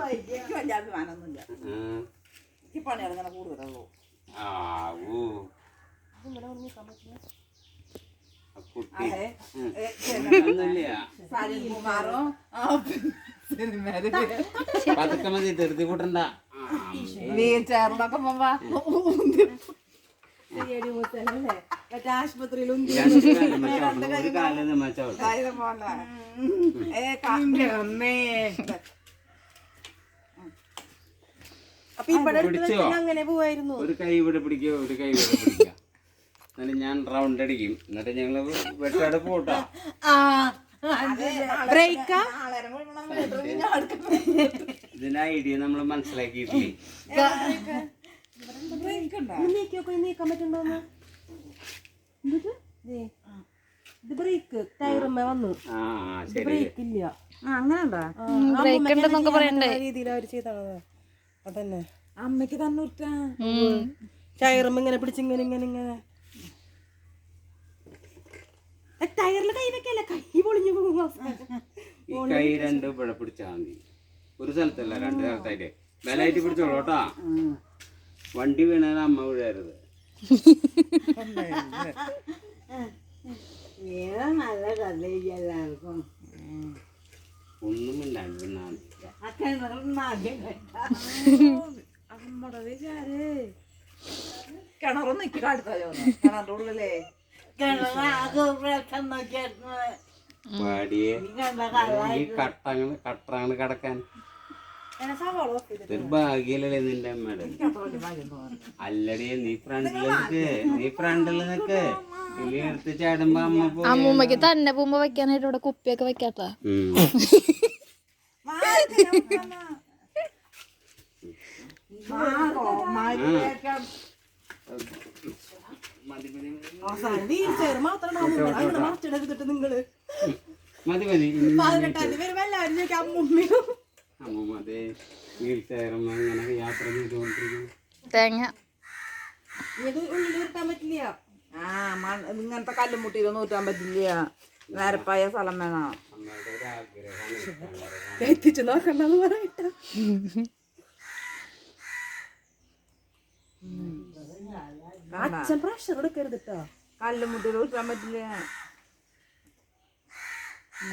വലിയ അഭിമാനമൊന്നുമില്ല എനിക്ക് പണിയെടുക്കണ കൂടുതലുള്ളൂ പതുക്കെ മതി ധൃതി കൂട്ടണ്ട. വീൽ ചെയറിലൊക്കെ പോകുമ്പോ മറ്റേ അപ്പൊ ഇവിടെ അങ്ങനെ പോവായിരുന്നു. ഒരു കൈ ഇവിടെ പിടിക്കുക ഒരു കൈ ഇവിടെ പിടിക്കുക എന്നിട്ട് ഞാൻ റൗണ്ട് അടിക്കും. എന്നിട്ട് ഞങ്ങൾ വെട്ടാട് പോട്ടാ. ബ്രേക്കാ? ഇതിന്റെ ഐഡിയ നമ്മൾ മനസ്സിലാക്കിയിട്ടില്ലേ? നീക്കിയൊക്കെ? നീക്കാൻ പറ്റുണ്ടോന്ന് ഇത് ബ്രേക്ക് ടയറുമ്മ വന്നു. ആ ആ, ശരി. ബ്രേക്ക് ഇല്ല. അങ്ങനെ ഉണ്ടോ ബ്രേക്ക് ഉണ്ടെന്നൊക്കെ പറയണ്ടേ? രീതിയിൽ അവർ അതന്നെ. ടയറുമ്മ ഇങ്ങനെ പിടിച്ച് ഇങ്ങനെ ഇങ്ങനെ ഇങ്ങനെ. ടയറിൽ കൈ വെക്കല്ല കൈ പൊളിഞ്ഞു പോകും ഈ കൈ രണ്ട് ഇവിടെ പിടിച്ചാൽ മതി. ഒരു സ്ഥലത്തല്ല രണ്ട് സ്ഥലത്തായിട്ട്. ബലായിട്ട് പിടിച്ചോളൂ കേട്ടോ. വണ്ടി വീണാൽ അമ്മ വീഴരുത്. ഒന്നും കിണറൊന്നും എനിക്ക് അടുത്താ കിണറിന്റെ ഉള്ളിലേ പാടിയെ ഈ കട്ടങ്ങനെ കട്ടറാണ് കിടക്കാൻ off ചെയ്തിട്ട്. ഇതൊരു ഭാഗ്യല്ലേ നിന്റെ അമ്മയുടെ. അല്ലടി നീ ഫ്രണ്ടിൽ നിക്ക് നീ ഫ്രണ്ടിൽ നിക്ക് ഇനി എടുത്ത് ചാടുമ്പോ അമ്മ പോയി അമ്മൂമ്മക്ക് തന്നെ പോകുമ്പോ വെക്കാനായിട്ട് ഇവിടെ കുപ്പിയൊക്കെ വെക്കാട്ടാ. ഉം. മതി മതി. പതിനെട്ടാം തീയതി വരുമ്പോ എല്ലാവരും അമ്മുമ്മയും? മതി വീൽ യാത്ര തേങ്ങ. ഇത് ഉള്ളിൽ ഇരുട്ടാൻ പറ്റില്ല. ആ ഇങ്ങനത്തെ കല്ലുമുട്ടിയിലൊന്നും ഊറ്റാൻ പറ്റില്ല. നേരപ്പായ സ്ഥലം വേണം. എത്തിച്ചു നോക്കണ്ടെന്ന് പറയട്ടെ. അച്ഛൻ പ്രഷർ എടുക്കരുത് കേട്ടോ കല്ലുമുട്ടിയിൽ ഊറ്റാൻ പറ്റില്ല.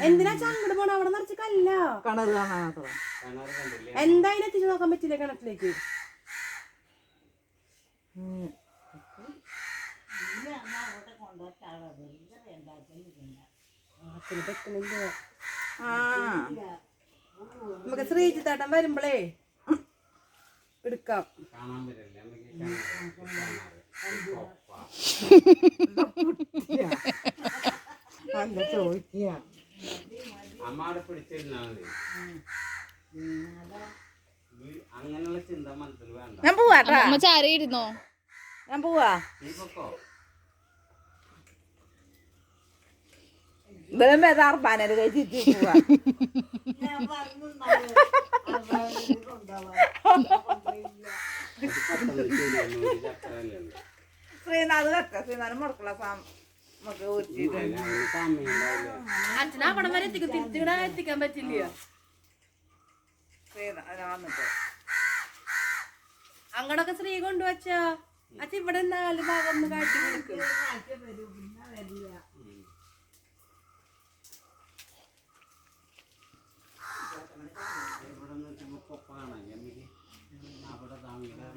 എന്തിനാ ചങ്ങട് പോണ? അവിടെ നിറച്ച് കല്ല. കിണർ കണ്ടില്ലേ? എന്തായാലും എത്തിച്ചു നോക്കാൻ പറ്റില്ല കിണറ്റിലേക്ക്. നമുക്ക് ശ്രീജി ആ. നമുക്ക് ശ്രീജിത്തേട്ടൻ വരുമ്പളേ എടുക്കാം. കാണാൻ പറ്റില്ല നമുക്ക് കിണറ് നല്ല ചോദിക്കുക അമ്മ അവിടെ പിടിച്ചിരുന്നാ മതി അങ്ങനെയുള്ള ചിന്ത മനസ്സിൽ വേണ്ട. ഞാൻ പോവാട്ടാ അമ്മ ചാരി ഇരുന്നോ ഞാൻ പോവാ. നീ പൊക്കോ. ഇവരും വേദ അർബാനത് കഴിച്ചിട്ട് പോവാ. ശ്രീനാഥ് കത്ത ശ്രീനാഥ് മുടക്കുള്ള സാം അച്ഛനെ അവിടെ വരെ എത്തിക്കും. തിരിച്ചിവിടെ എത്തിക്കാൻ പറ്റില്ല ശ്രീനാഥ് വന്നിട്ട്. അങ്ങടൊക്കെ സ്ത്രീ കൊണ്ടുവച്ച അച്ഛ ഇവിടെ നാല് ഭാഗം ഒന്ന് കാട്ടി കൊടുക്കും. അവിടെ താങ്കളുടെ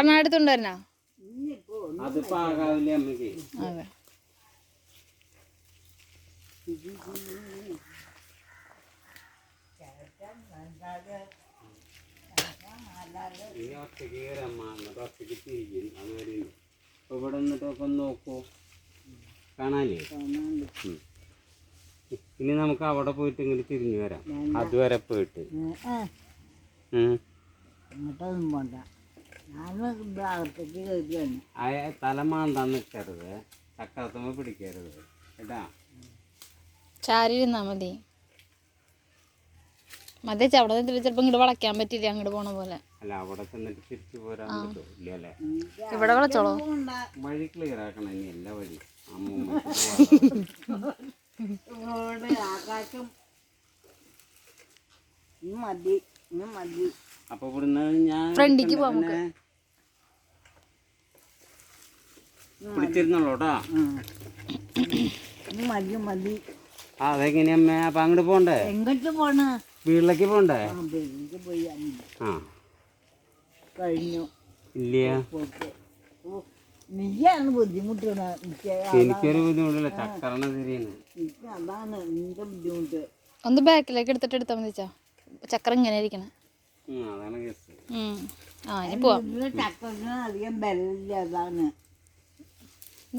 കണ്ണാടത്തുണ്ടായിരുന്നോ? അമ്മയ്ക്ക് അതെ. കയറമ്മ എന്നിട്ട് തിരിക്കും അതുവരെ ഇവിടെ നിന്നിട്ടൊക്കെ ഒന്ന് നോക്കൂ. കാണാനേ. ഇനി നമുക്ക് അവിടെ പോയിട്ട് ഇങ്ങോട്ട് തിരിഞ്ഞു വരാം. അതുവരെ പോയിട്ട്. ഉം. ആ തല മാന്താൻ നിൽക്കരുത് ചക്രത്തുമ്പോ പിടിക്കരുത്. കേട്ടാ? ചാരി ഇരുന്നാ മതി. മതി അവിടെ നിന്ന് ചിലപ്പോൾ ഇങ്ങോട്ട് വളയ്ക്കാൻ പറ്റില്ല അങ്ങോട്ട് പോണ പോലെ. അല്ല അവിടെ ചെന്നിട്ട് തിരിച്ചു പോരാൻ അല്ലേ? ഇവിടെ വളച്ചോളൂ. വഴി ക്ലിയർ ആക്കണം ഇനി എല്ലാ വഴി. ഇങ്ങോട്ട് ആകാശം. മതി മതി. അപ്പൊ ഇവിടുന്ന് ഞാൻ ഫ്രണ്ടിക്ക് പോവാം നമുക്ക്. പിടിച്ചിരുന്നുള്ളൂട്ടാ കേട്ടോ. മതി മതി ആ അതെങ്ങനെയാ അമ്മ? അപ്പൊ അങ്ങോട്ട് പോണ്ടേ? എങ്ങോട്ട് പോണ? വീട്ടിലേക്ക് പോണ്ടേ? ആ കഴിഞ്ഞു. ഇല്ല നീയാണ് ബുദ്ധിമുട്ടണ എനിക്ക് എനിക്കൊരു ബുദ്ധിമുട്ടില്ല. ചക്കറണ തിരിയാണ്. അതാണ് നിന്റെ ബുദ്ധിമുട്ട്. ഒന്ന് ബാക്കിലേക്ക് എടുത്തിട്ട് എടുത്താൽ മതി ചേച്ചാ ഇങ്ങനെ ഇരിക്കണേ.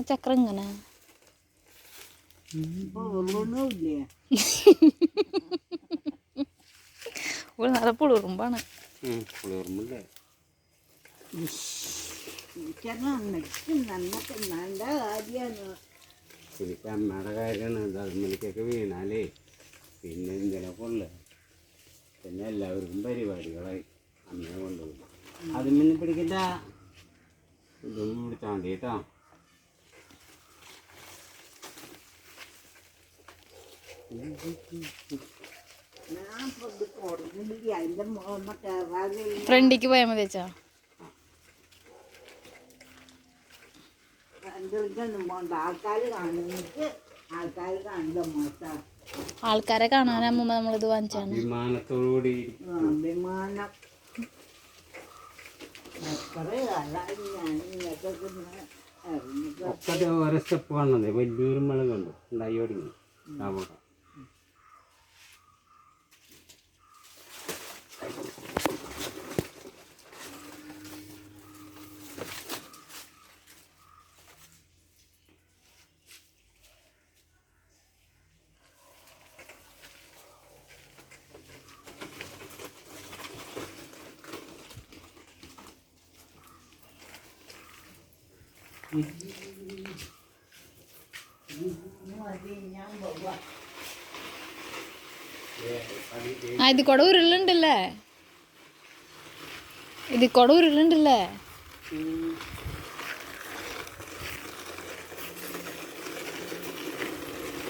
ചക്കര ഇങ്ങനെ ഇവിടെ നല്ല പുളിറുമ്പാണ് കാര്യമാണ്. വീണാലേ പിന്നെ എന്തിനാ കൊള്ളു പിന്നെ എല്ലാവർക്കും പരിപാടികളായി അമ്മയെ കൊണ്ടുപോകും അതും പിന്നെ പിടിക്കണ്ട. ഇതൊന്നും പിടിച്ചാൽ മതി കേട്ടോ. ഫ്രണ്ടിക്ക് പോയാൽ മതി വെച്ചാ ആൾക്കാർ കാണുന്നിട്ട് ആൾക്കാർ കാണുന്ന മോശം ആൾക്കാരെ കാണാൻ നമ്മൾ നമ്മളിത് വാങ്ങിച്ചാണ് വിമാനത്തോടുകൂടി ഒക്കെ ഓരോ സ്റ്റെപ്പ് കാണുന്നത് വലിയൊരു മഴ കണ്ടു. ഉണ്ടായി തുടങ്ങി അവിടെ. ఇది కొడవూరు ఇల్లుండిల్ల ఇది కొడవూరు ఇల్లుండిల్ల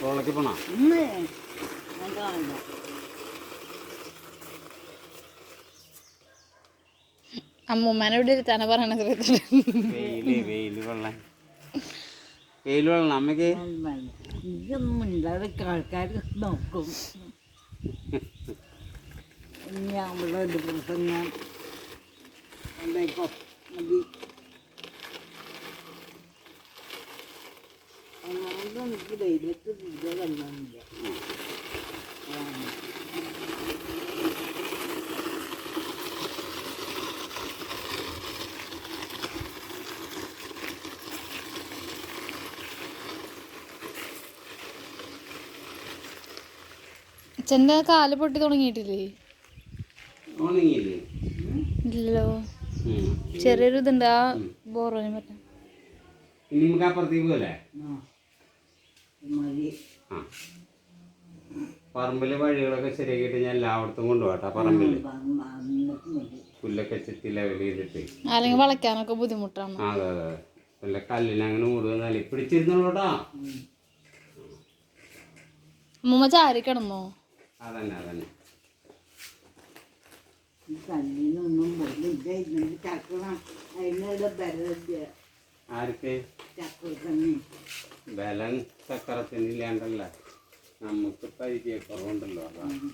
వాళ్ళకి పోనా പോണോ ഇന്ന് ഞാൻ കാണണ്ട അമ്മൂമ്മേനെ ഇവിടെ ഇരുത്താനാ പറയണത് വെയിൽ വെയിൽ കൊള്ളാൻ. വെയിൽ കൊള്ളണം അമ്മയ്ക്ക് ഇതൊന്നും ആൾക്കാർ നോക്കും. ഞാൻ അവളുടെ ഒരു പ്രസംഗം ഉണ്ടായിക്കോ മതി. അതുകൊണ്ട് എനിക്ക് ധൈര്യത്തിൽ തീരെ കല്യാണില്ല അച്ഛന്റെ കാൽ പൊട്ടി തുടങ്ങിയിട്ടില്ലേ? ഇല്ലല്ലോ. ചെറിയൊരു ഇതുണ്ട് ആ ബോറോനെ പറ്റാം നമുക്ക് അപ്പുറത്തേക്ക് പോലെ പറമ്പിലെ വഴികളൊക്കെ ശരിയാക്കിയിട്ട് ഞാൻ എല്ലായിടത്തും പറമ്പിൽ. എന്നിട്ട് പുല്ലൊക്കെ ചെത്തി ലെവൽ ചെയ്തിട്ട്. അല്ലെങ്കിൽ വളയ്ക്കാനൊക്കെ ബുദ്ധിമുട്ടാണ്. അതെ അതെ വല്ല കല്ലിന് അങ്ങനെ മുറുകുന്നാലേ പിടിച്ചിരുന്നോളൂട്ടാ അമ്മൂമ്മ ചാരി കിടന്നോ? അതന്നെ അതന്നെ. കല്ലിനൊന്നും ഇല്ലെങ്കിൽ ചക്കണം അതിനുള്ള ബലമില്ല ആർക്ക്? ചക്ക തന്നെ ബലം ചക്കരത്തിന് ഇല്ലാണ്ടല്ല നമുക്ക് പരിചയക്കുറവുണ്ടല്ലോ അതാണ്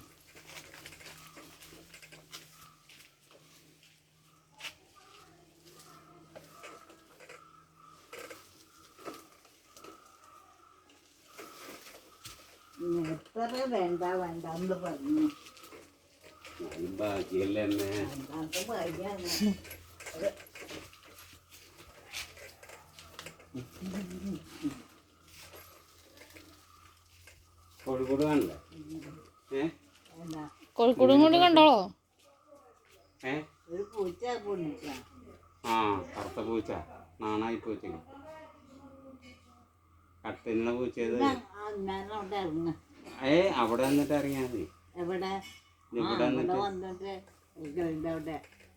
എത്ര വേണ്ട വേണ്ട എന്ന് പറഞ്ഞു ഭാഗ്യാണ്. കോഴിക്കോട് വേണ്ട കോഴിക്കോടും കൊണ്ട് കണ്ടോളോ? ഏ? ഒരു പൂച്ച കൊണ്ടിട്ടാ ആ കറുത്ത പൂച്ച. നാണായി പൂച്ച ഏത് പൂച്ചത്. ഏ അവിടെ വന്നിട്ട് ഇറങ്ങിയാൽ മതി. എവിടെ? ഇവിടെ വന്നിട്ട്.